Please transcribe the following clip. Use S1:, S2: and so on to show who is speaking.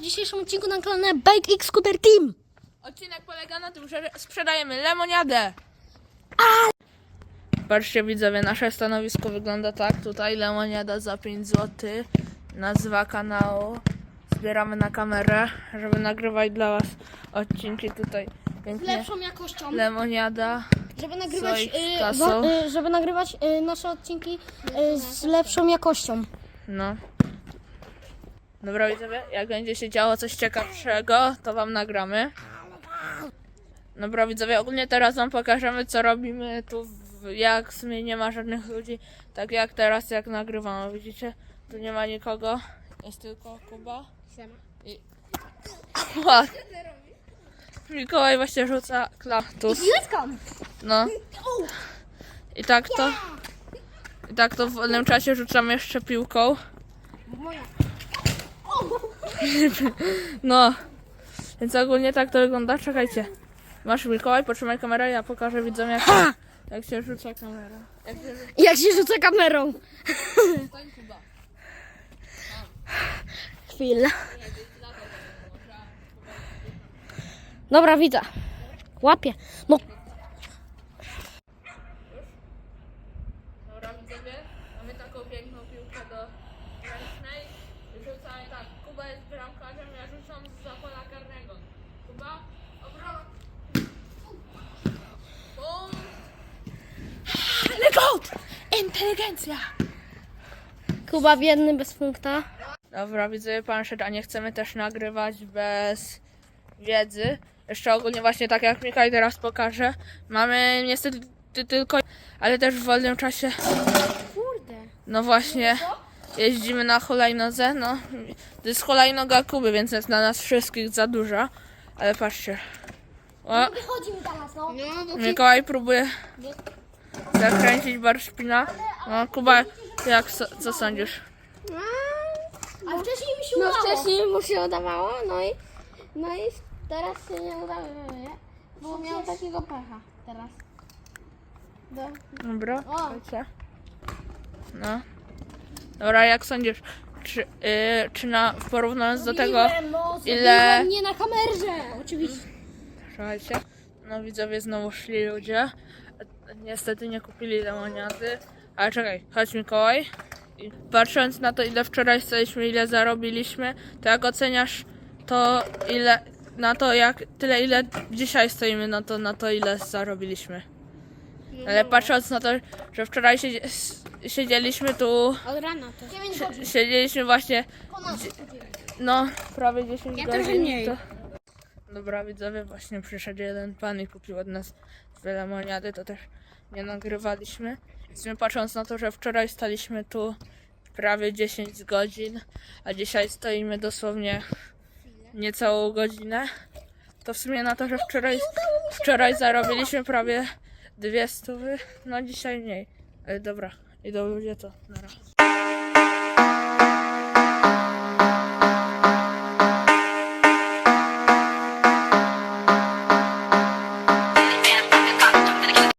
S1: dzisiejszym odcinku na kanale Bike X Scooter Team.
S2: Odcinek polega na tym, że sprzedajemy lemoniadę. Patrzcie widzowie, nasze stanowisko wygląda tak. Tutaj lemoniada za 5 zł. Nazwa kanału. Zbieramy na kamerę, żeby nagrywać dla was odcinki tutaj.
S1: Z
S2: Pięknie.
S1: lepszą jakością,
S2: Lemoniada.
S1: żeby nagrywać,
S2: Słoik z
S1: y,
S2: kasą.
S1: wa- y, żeby nagrywać y, nasze odcinki y, z lepszą jakością.
S2: No. Dobra widzowie, jak będzie się działo coś ciekawszego, to wam nagramy. Dobra widzowie, ogólnie teraz wam pokażemy co robimy tu, w, jak w sumie nie ma żadnych ludzi. Tak jak teraz, jak nagrywamy, widzicie? Tu nie ma nikogo, jest tylko Kuba. I... Ła. Mikołaj właśnie rzuca klatus. No. I tak to. I tak to w wolnym czasie rzucam jeszcze piłką. No. Więc ogólnie tak to wygląda. Czekajcie. Masz Mikołaj, potrzymaj kamerę, ja pokażę widzom jak, jak się rzuca kamera. Jak się rzuca
S1: Jak się rzuca kamerą.
S2: Kuba.
S1: Chwila. Dobra, widzę. Łapie. No,
S2: Dobra widzowie, mamy taką piękną piłkę do ręcznej. Rzucamy tak, Kuba jest bramkarzem, ja rzucam za pola karnego. Kuba, obrona. Bum. Ale! Inteligencja!
S1: Kuba biedny bez punkta.
S2: Dobra, widzę pan szedł, a nie chcemy też nagrywać bez wiedzy. Jeszcze ogólnie właśnie tak jak Mikołaj teraz pokaże. Mamy niestety ty- tylko, ale też w wolnym czasie.
S1: Kurde.
S2: No właśnie, jeździmy na hulajnodze, no. To jest hulajnoga Kuby, więc jest dla nas wszystkich za duża. Ale patrzcie. O,
S1: Wychodzi mi teraz, no. No,
S2: Mikołaj próbuje zakręcić barszpina. No, Kuba, jak, so- co sądzisz?
S1: A wcześniej mi się
S3: No
S1: udało.
S3: wcześniej mu się udawało, no i, no i teraz się nie udało, nie? Bo miał takiego pecha teraz. Do,
S2: Dobra,
S3: O.
S2: No. Dobra, jak sądzisz, czy, yy, czy na, w porównaniu do tego,
S1: Zrobiłem, no,
S2: ile-
S1: zrobiłem Nie na kamerze, oczywiście.
S2: słuchajcie, no widzowie znowu szli ludzie, niestety nie kupili lemoniady, ale czekaj, chodź Mikołaj. I patrząc na to, ile wczoraj staliśmy, ile zarobiliśmy, to jak oceniasz to, ile, na to jak, tyle ile dzisiaj stoimy, no to na to, ile zarobiliśmy. Ale patrząc na to, że wczoraj siedzie, siedzieliśmy tu
S3: od rana to.
S1: 9 godzin.
S2: Siedzieliśmy właśnie, no, prawie 10
S3: Ja
S2: godzin. To... Dobra, widzowie, właśnie przyszedł jeden pan i kupił od nas dwie lemoniady, to też nie nagrywaliśmy. W sumie patrząc na to, że wczoraj staliśmy tu prawie 10 godzin, a dzisiaj stoimy dosłownie niecałą godzinę, to w sumie na to, że wczoraj, wczoraj zarobiliśmy prawie dwie stówy, no dzisiaj mniej. Ale dobra, idą ludzie to na raz.